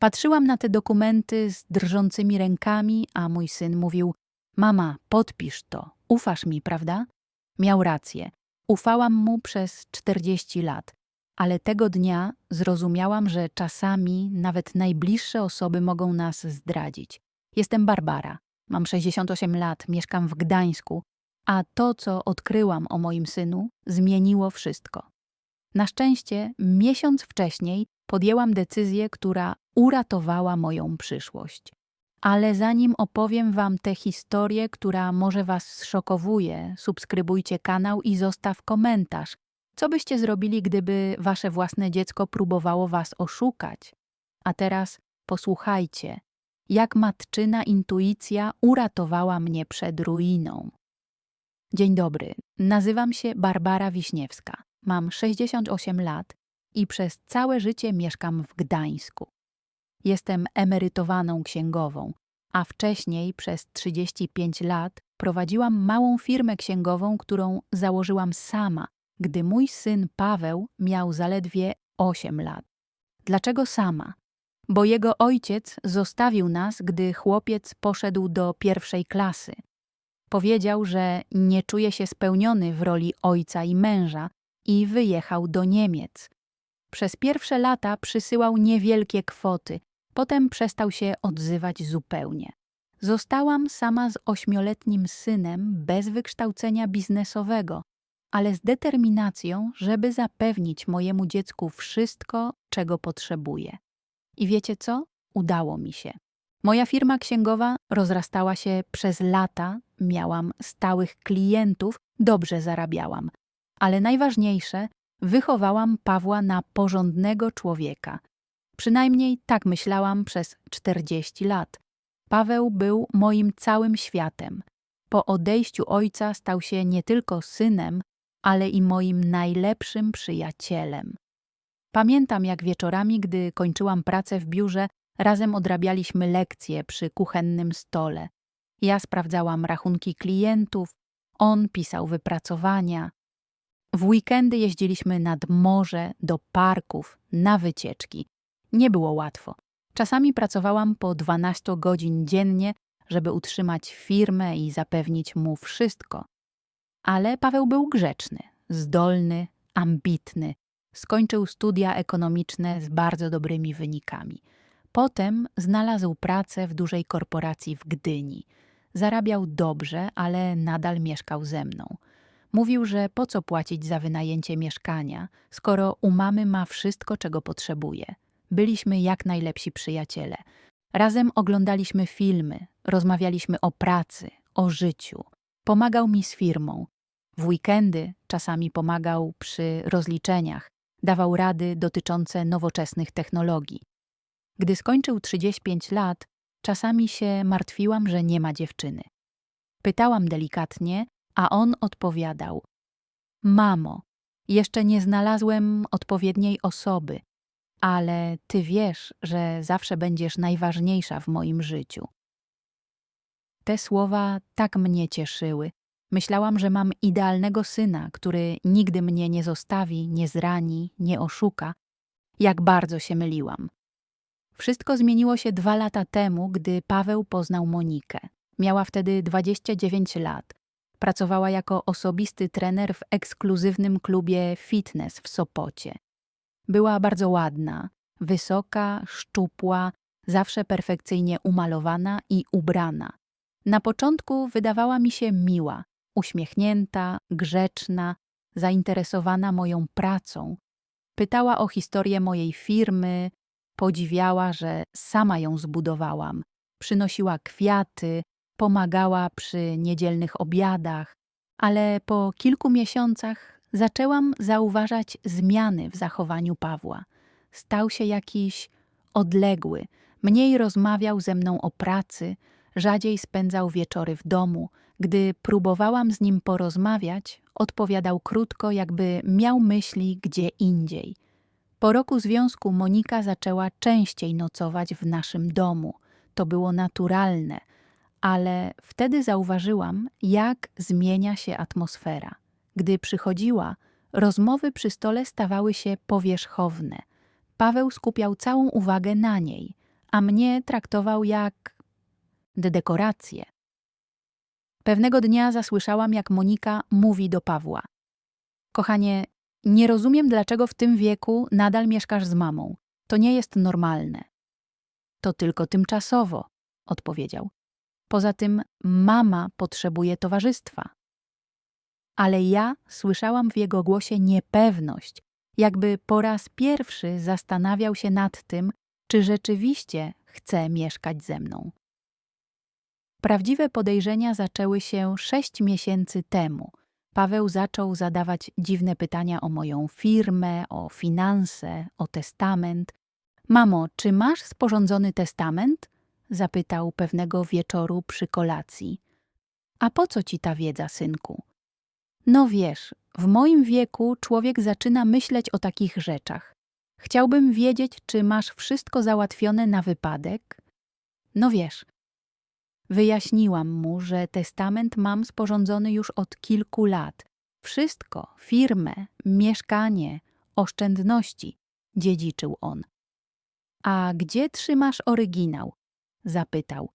Patrzyłam na te dokumenty z drżącymi rękami, a mój syn mówił: Mama, podpisz to, ufasz mi, prawda? Miał rację. Ufałam mu przez 40 lat, ale tego dnia zrozumiałam, że czasami nawet najbliższe osoby mogą nas zdradzić. Jestem Barbara, mam 68 lat, mieszkam w Gdańsku, a to, co odkryłam o moim synu, zmieniło wszystko. Na szczęście, miesiąc wcześniej podjęłam decyzję, która uratowała moją przyszłość. Ale zanim opowiem Wam tę historię, która może Was zszokowuje, subskrybujcie kanał i zostaw komentarz. Co byście zrobili, gdyby Wasze własne dziecko próbowało Was oszukać? A teraz posłuchajcie, jak matczyna intuicja uratowała mnie przed ruiną. Dzień dobry, nazywam się Barbara Wiśniewska. Mam 68 lat i przez całe życie mieszkam w Gdańsku. Jestem emerytowaną księgową, a wcześniej przez 35 lat prowadziłam małą firmę księgową, którą założyłam sama, gdy mój syn Paweł miał zaledwie 8 lat. Dlaczego sama? Bo jego ojciec zostawił nas, gdy chłopiec poszedł do pierwszej klasy. Powiedział, że nie czuje się spełniony w roli ojca i męża i wyjechał do Niemiec. Przez pierwsze lata przysyłał niewielkie kwoty, potem przestał się odzywać zupełnie. Zostałam sama z ośmioletnim synem bez wykształcenia biznesowego, ale z determinacją, żeby zapewnić mojemu dziecku wszystko, czego potrzebuje. I wiecie co? Udało mi się. Moja firma księgowa rozrastała się przez lata, miałam stałych klientów, dobrze zarabiałam. Ale najważniejsze, wychowałam Pawła na porządnego człowieka. Przynajmniej tak myślałam przez 40 lat. Paweł był moim całym światem. Po odejściu ojca stał się nie tylko synem, ale i moim najlepszym przyjacielem. Pamiętam, jak wieczorami, gdy kończyłam pracę w biurze, razem odrabialiśmy lekcje przy kuchennym stole. Ja sprawdzałam rachunki klientów, on pisał wypracowania. W weekendy jeździliśmy nad morze, do parków, na wycieczki. Nie było łatwo. Czasami pracowałam po 12 godzin dziennie, żeby utrzymać firmę i zapewnić mu wszystko. Ale Paweł był grzeczny, zdolny, ambitny. Skończył studia ekonomiczne z bardzo dobrymi wynikami. Potem znalazł pracę w dużej korporacji w Gdyni. Zarabiał dobrze, ale nadal mieszkał ze mną. Mówił, że po co płacić za wynajęcie mieszkania, skoro u mamy ma wszystko, czego potrzebuje. Byliśmy jak najlepsi przyjaciele. Razem oglądaliśmy filmy, rozmawialiśmy o pracy, o życiu. Pomagał mi z firmą. W weekendy czasami pomagał przy rozliczeniach, dawał rady dotyczące nowoczesnych technologii. Gdy skończył 35 lat, czasami się martwiłam, że nie ma dziewczyny. Pytałam delikatnie, a on odpowiadał: Mamo, jeszcze nie znalazłem odpowiedniej osoby, ale ty wiesz, że zawsze będziesz najważniejsza w moim życiu. Te słowa tak mnie cieszyły. Myślałam, że mam idealnego syna, który nigdy mnie nie zostawi, nie zrani, nie oszuka. Jak bardzo się myliłam. Wszystko zmieniło się dwa lata temu, gdy Paweł poznał Monikę. Miała wtedy 29 lat. Pracowała jako osobisty trener w ekskluzywnym klubie fitness w Sopocie. Była bardzo ładna, wysoka, szczupła, zawsze perfekcyjnie umalowana i ubrana. Na początku wydawała mi się miła, uśmiechnięta, grzeczna, zainteresowana moją pracą. Pytała o historię mojej firmy, podziwiała, że sama ją zbudowałam. Przynosiła kwiaty, pomagała przy niedzielnych obiadach, ale po kilku miesiącach zaczęłam zauważać zmiany w zachowaniu Pawła. Stał się jakiś odległy, mniej rozmawiał ze mną o pracy, rzadziej spędzał wieczory w domu. Gdy próbowałam z nim porozmawiać, odpowiadał krótko, jakby miał myśli gdzie indziej. Po roku związku Monika zaczęła częściej nocować w naszym domu. To było naturalne, ale wtedy zauważyłam, jak zmienia się atmosfera. Gdy przychodziła, rozmowy przy stole stawały się powierzchowne. Paweł skupiał całą uwagę na niej, a mnie traktował jak dekorację. Pewnego dnia zasłyszałam, jak Monika mówi do Pawła: Kochanie, nie rozumiem, dlaczego w tym wieku nadal mieszkasz z mamą. To nie jest normalne. To tylko tymczasowo, odpowiedział. Poza tym mama potrzebuje towarzystwa. Ale ja słyszałam w jego głosie niepewność, jakby po raz pierwszy zastanawiał się nad tym, czy rzeczywiście chce mieszkać ze mną. Prawdziwe podejrzenia zaczęły się sześć miesięcy temu. Paweł zaczął zadawać dziwne pytania o moją firmę, o finanse, o testament. Mamo, czy masz sporządzony testament? zapytał pewnego wieczoru przy kolacji. A po co ci ta wiedza, synku? No wiesz, w moim wieku człowiek zaczyna myśleć o takich rzeczach. Chciałbym wiedzieć, czy masz wszystko załatwione na wypadek. No wiesz, wyjaśniłam mu, że testament mam sporządzony już od kilku lat. Wszystko, firmę, mieszkanie, oszczędności, dziedziczył on. A gdzie trzymasz oryginał? zapytał.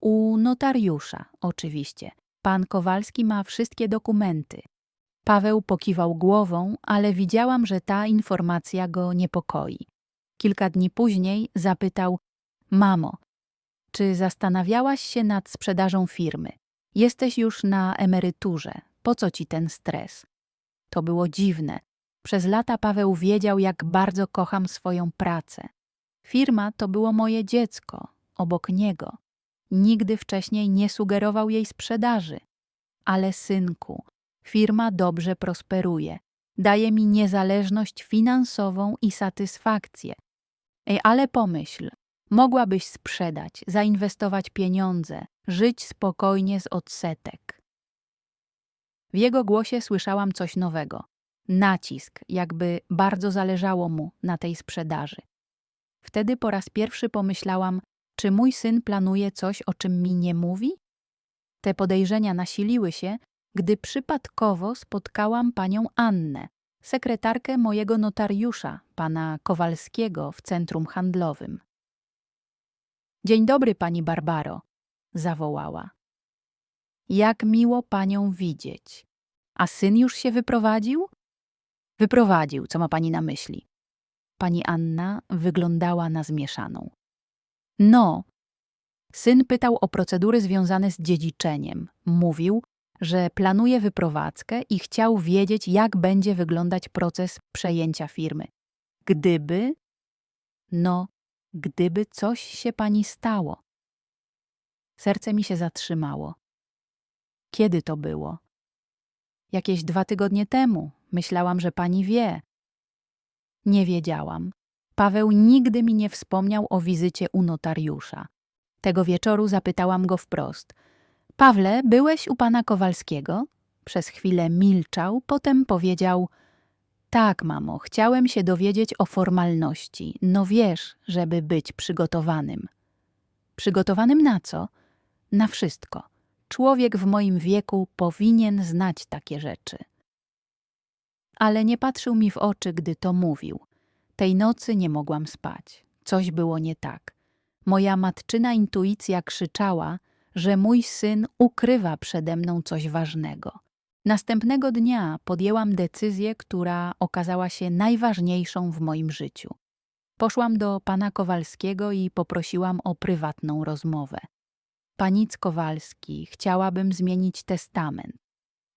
U notariusza, oczywiście. Pan Kowalski ma wszystkie dokumenty. Paweł pokiwał głową, ale widziałam, że ta informacja go niepokoi. Kilka dni później zapytał: Mamo, czy zastanawiałaś się nad sprzedażą firmy? Jesteś już na emeryturze. Po co ci ten stres? To było dziwne. Przez lata Paweł wiedział, jak bardzo kocham swoją pracę. Firma to było moje dziecko, obok niego. Nigdy wcześniej nie sugerował jej sprzedaży. Ale synku, firma dobrze prosperuje. Daje mi niezależność finansową i satysfakcję. Ej, ale pomyśl, mogłabyś sprzedać, zainwestować pieniądze, żyć spokojnie z odsetek. W jego głosie słyszałam coś nowego. Nacisk, jakby bardzo zależało mu na tej sprzedaży. Wtedy po raz pierwszy pomyślałam, czy mój syn planuje coś, o czym mi nie mówi? Te podejrzenia nasiliły się, gdy przypadkowo spotkałam panią Annę, sekretarkę mojego notariusza, pana Kowalskiego w centrum handlowym. Dzień dobry, pani Barbaro, zawołała. Jak miło panią widzieć. A syn już się wyprowadził? Wyprowadził, co ma pani na myśli? Pani Anna wyglądała na zmieszaną. No. Syn pytał o procedury związane z dziedziczeniem. Mówił, że planuje wyprowadzkę i chciał wiedzieć, jak będzie wyglądać proces przejęcia firmy. Gdyby. No, gdyby coś się pani stało. Serce mi się zatrzymało. Kiedy to było? Jakieś dwa tygodnie temu. Myślałam, że pani wie. Nie wiedziałam. Paweł nigdy mi nie wspomniał o wizycie u notariusza. Tego wieczoru zapytałam go wprost. Pawle, byłeś u pana Kowalskiego? Przez chwilę milczał, potem powiedział: Tak, mamo, chciałem się dowiedzieć o formalności. No wiesz, żeby być przygotowanym. Przygotowanym na co? Na wszystko. Człowiek w moim wieku powinien znać takie rzeczy. Ale nie patrzył mi w oczy, gdy to mówił. Tej nocy nie mogłam spać. Coś było nie tak. Moja matczyna intuicja krzyczała, że mój syn ukrywa przede mną coś ważnego. Następnego dnia podjęłam decyzję, która okazała się najważniejszą w moim życiu. Poszłam do pana Kowalskiego i poprosiłam o prywatną rozmowę. Panic Kowalski, chciałabym zmienić testament.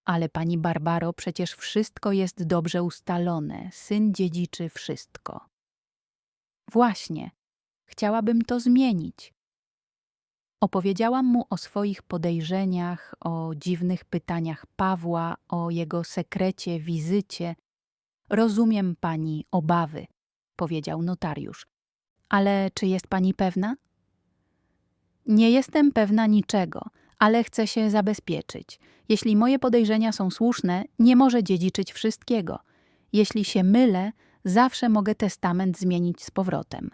Ale pani Barbaro, przecież wszystko jest dobrze ustalone, syn dziedziczy wszystko. Właśnie, chciałabym to zmienić. Opowiedziałam mu o swoich podejrzeniach, o dziwnych pytaniach Pawła, o jego sekrecie, wizycie. Rozumiem pani obawy, powiedział notariusz. Ale czy jest pani pewna? Nie jestem pewna niczego, ale chcę się zabezpieczyć. Jeśli moje podejrzenia są słuszne, nie może dziedziczyć wszystkiego. Jeśli się mylę, zawsze mogę testament zmienić z powrotem.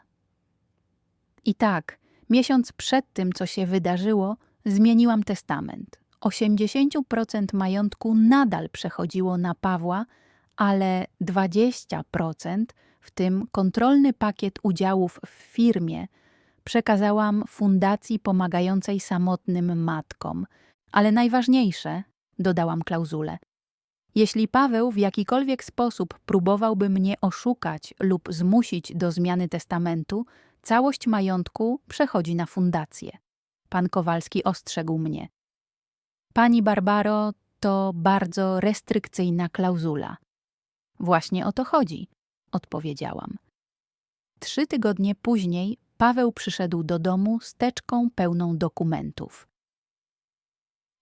I tak, miesiąc przed tym, co się wydarzyło, zmieniłam testament. 80% majątku nadal przechodziło na Pawła, ale 20%, w tym kontrolny pakiet udziałów w firmie, przekazałam fundacji pomagającej samotnym matkom. Ale najważniejsze, dodałam klauzulę, jeśli Paweł w jakikolwiek sposób próbowałby mnie oszukać lub zmusić do zmiany testamentu, całość majątku przechodzi na fundację. Pan Kowalski ostrzegł mnie. Pani Barbaro, to bardzo restrykcyjna klauzula. Właśnie o to chodzi, odpowiedziałam. Trzy tygodnie później Paweł przyszedł do domu z teczką pełną dokumentów.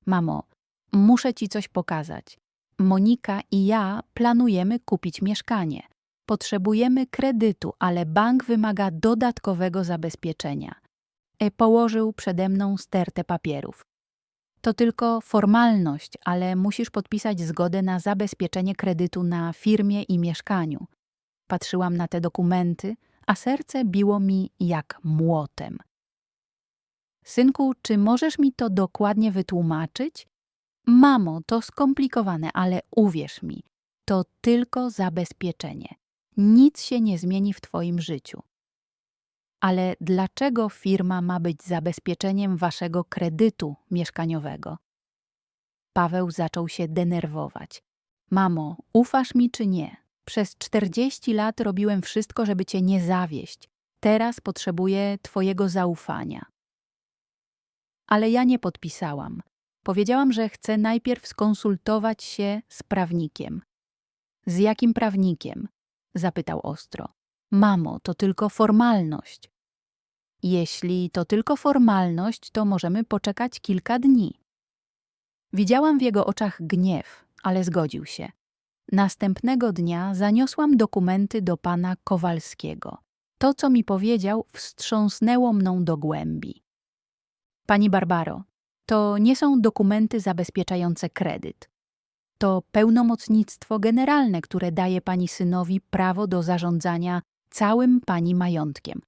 Mamo, muszę ci coś pokazać. Monika i ja planujemy kupić mieszkanie. Potrzebujemy kredytu, ale bank wymaga dodatkowego zabezpieczenia. E położył przede mną stertę papierów. To tylko formalność, ale musisz podpisać zgodę na zabezpieczenie kredytu na firmie i mieszkaniu. Patrzyłam na te dokumenty, a serce biło mi jak młotem. Synku, czy możesz mi to dokładnie wytłumaczyć? Mamo, to skomplikowane, ale uwierz mi, to tylko zabezpieczenie. Nic się nie zmieni w Twoim życiu. Ale dlaczego firma ma być zabezpieczeniem Waszego kredytu mieszkaniowego? Paweł zaczął się denerwować. Mamo, ufasz mi czy nie? Przez 40 lat robiłem wszystko, żeby Cię nie zawieść. Teraz potrzebuję Twojego zaufania. Ale ja nie podpisałam. Powiedziałam, że chcę najpierw skonsultować się z prawnikiem. Z jakim prawnikiem? zapytał ostro. Mamo, to tylko formalność. Jeśli to tylko formalność, to możemy poczekać kilka dni. Widziałam w jego oczach gniew, ale zgodził się. Następnego dnia zaniosłam dokumenty do pana Kowalskiego. To, co mi powiedział, wstrząsnęło mną do głębi. Pani Barbaro, to nie są dokumenty zabezpieczające kredyt. To pełnomocnictwo generalne, które daje pani synowi prawo do zarządzania całym pani majątkiem,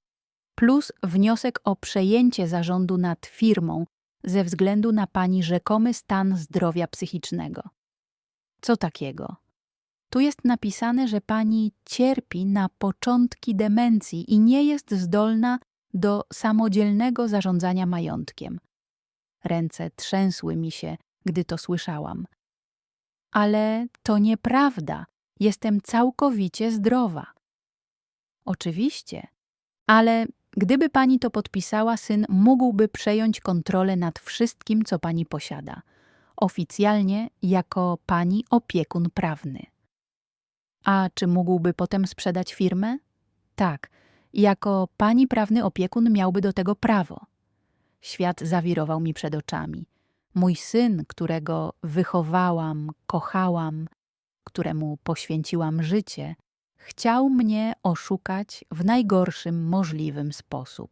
plus wniosek o przejęcie zarządu nad firmą ze względu na pani rzekomy stan zdrowia psychicznego. Co takiego? Tu jest napisane, że pani cierpi na początki demencji i nie jest zdolna do samodzielnego zarządzania majątkiem. Ręce trzęsły mi się, gdy to słyszałam. Ale to nieprawda. Jestem całkowicie zdrowa. Oczywiście, ale gdyby pani to podpisała, syn mógłby przejąć kontrolę nad wszystkim, co pani posiada, oficjalnie jako pani opiekun prawny. A czy mógłby potem sprzedać firmę? Tak, jako pani prawny opiekun miałby do tego prawo. Świat zawirował mi przed oczami. Mój syn, którego wychowałam, kochałam, któremu poświęciłam życie, chciał mnie oszukać w najgorszym możliwym sposób.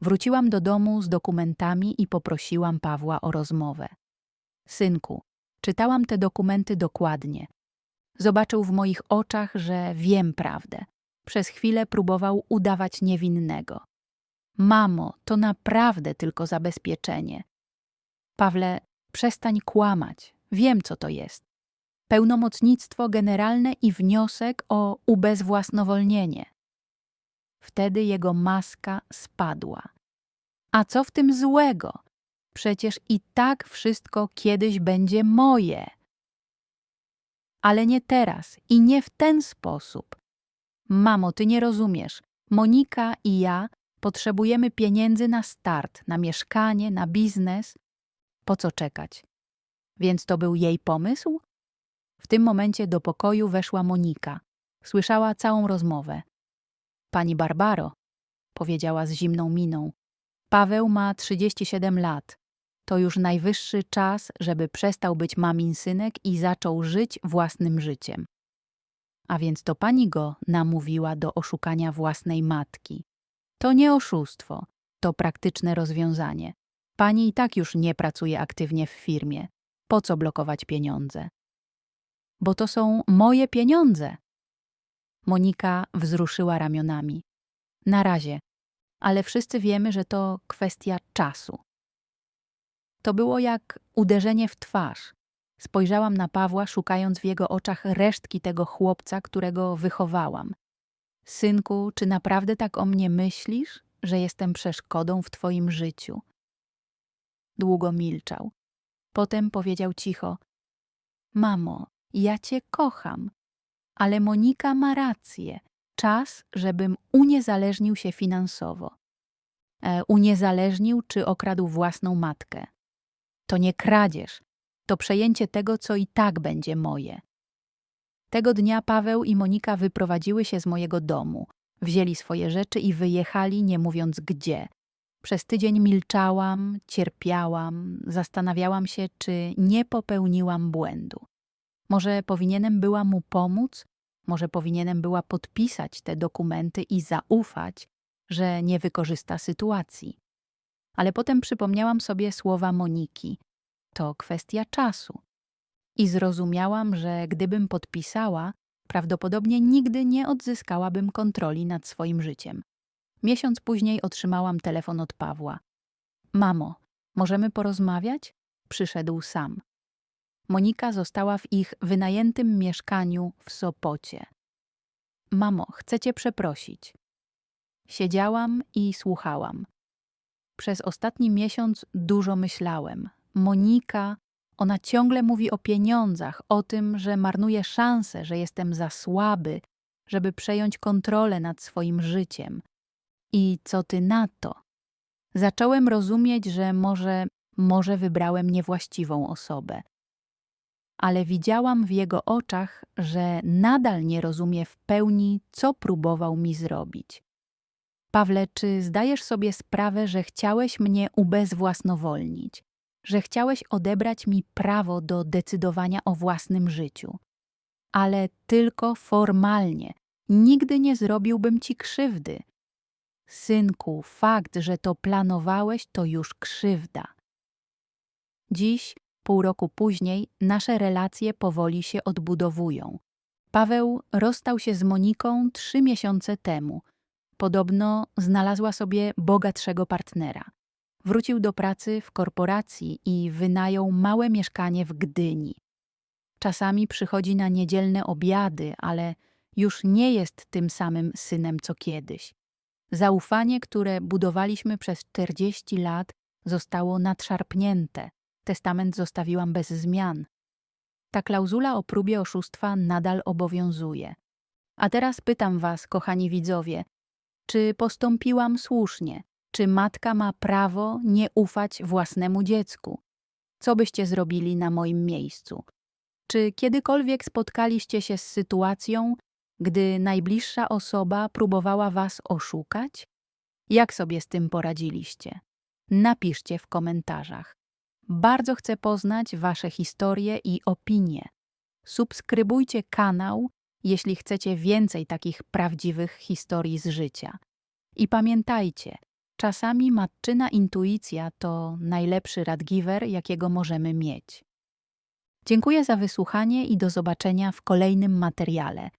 Wróciłam do domu z dokumentami i poprosiłam Pawła o rozmowę. Synku, czytałam te dokumenty dokładnie. Zobaczył w moich oczach, że wiem prawdę. Przez chwilę próbował udawać niewinnego. Mamo, to naprawdę tylko zabezpieczenie. Pawle, przestań kłamać. Wiem, co to jest. Pełnomocnictwo generalne i wniosek o ubezwłasnowolnienie. Wtedy jego maska spadła. A co w tym złego? Przecież i tak wszystko kiedyś będzie moje. Ale nie teraz i nie w ten sposób. Mamo, ty nie rozumiesz. Monika i ja Potrzebujemy pieniędzy na start, na mieszkanie, na biznes. Po co czekać? Więc to był jej pomysł? W tym momencie do pokoju weszła Monika. Słyszała całą rozmowę. Pani Barbaro, powiedziała z zimną miną. Paweł ma 37 lat. To już najwyższy czas, żeby przestał być mamin synek i zaczął żyć własnym życiem. A więc to pani go namówiła do oszukania własnej matki. To nie oszustwo, to praktyczne rozwiązanie. Pani i tak już nie pracuje aktywnie w firmie. Po co blokować pieniądze? Bo to są moje pieniądze. Monika wzruszyła ramionami. Na razie, ale wszyscy wiemy, że to kwestia czasu. To było jak uderzenie w twarz. Spojrzałam na Pawła, szukając w jego oczach resztki tego chłopca, którego wychowałam. Synku, czy naprawdę tak o mnie myślisz, że jestem przeszkodą w twoim życiu. Długo milczał. Potem powiedział cicho: Mamo, ja cię kocham, ale Monika ma rację. Czas, żebym uniezależnił się finansowo. E, uniezależnił czy okradł własną matkę. To nie kradzież, to przejęcie tego, co i tak będzie moje. Tego dnia Paweł i Monika wyprowadziły się z mojego domu, wzięli swoje rzeczy i wyjechali, nie mówiąc gdzie. Przez tydzień milczałam, cierpiałam, zastanawiałam się, czy nie popełniłam błędu. Może powinienem była mu pomóc, może powinienem była podpisać te dokumenty i zaufać, że nie wykorzysta sytuacji. Ale potem przypomniałam sobie słowa Moniki. To kwestia czasu. I zrozumiałam, że gdybym podpisała, prawdopodobnie nigdy nie odzyskałabym kontroli nad swoim życiem. Miesiąc później otrzymałam telefon od Pawła. Mamo, możemy porozmawiać? Przyszedł sam. Monika została w ich wynajętym mieszkaniu w Sopocie. Mamo, chcę cię przeprosić. Siedziałam i słuchałam. Przez ostatni miesiąc dużo myślałem. Monika, ona ciągle mówi o pieniądzach, o tym, że marnuję szansę, że jestem za słaby, żeby przejąć kontrolę nad swoim życiem. I co ty na to? Zacząłem rozumieć, że może, może wybrałem niewłaściwą osobę. Ale widziałam w jego oczach, że nadal nie rozumie w pełni, co próbował mi zrobić. Pawle, czy zdajesz sobie sprawę, że chciałeś mnie ubezwłasnowolnić, że chciałeś odebrać mi prawo do decydowania o własnym życiu? Ale tylko formalnie. Nigdy nie zrobiłbym ci krzywdy. Synku, fakt, że to planowałeś, to już krzywda. Dziś, pół roku później, nasze relacje powoli się odbudowują. Paweł rozstał się z Moniką trzy miesiące temu. Podobno znalazła sobie bogatszego partnera. Wrócił do pracy w korporacji i wynajął małe mieszkanie w Gdyni. Czasami przychodzi na niedzielne obiady, ale już nie jest tym samym synem co kiedyś. Zaufanie, które budowaliśmy przez 40 lat, zostało nadszarpnięte. Testament zostawiłam bez zmian. Ta klauzula o próbie oszustwa nadal obowiązuje. A teraz pytam Was, kochani widzowie, czy postąpiłam słusznie? Czy matka ma prawo nie ufać własnemu dziecku? Co byście zrobili na moim miejscu? Czy kiedykolwiek spotkaliście się z sytuacją, gdy najbliższa osoba próbowała was oszukać? Jak sobie z tym poradziliście? Napiszcie w komentarzach. Bardzo chcę poznać Wasze historie i opinie. Subskrybujcie kanał, jeśli chcecie więcej takich prawdziwych historii z życia. I pamiętajcie, czasami matczyna intuicja to najlepszy radgiver, jakiego możemy mieć. Dziękuję za wysłuchanie i do zobaczenia w kolejnym materiale.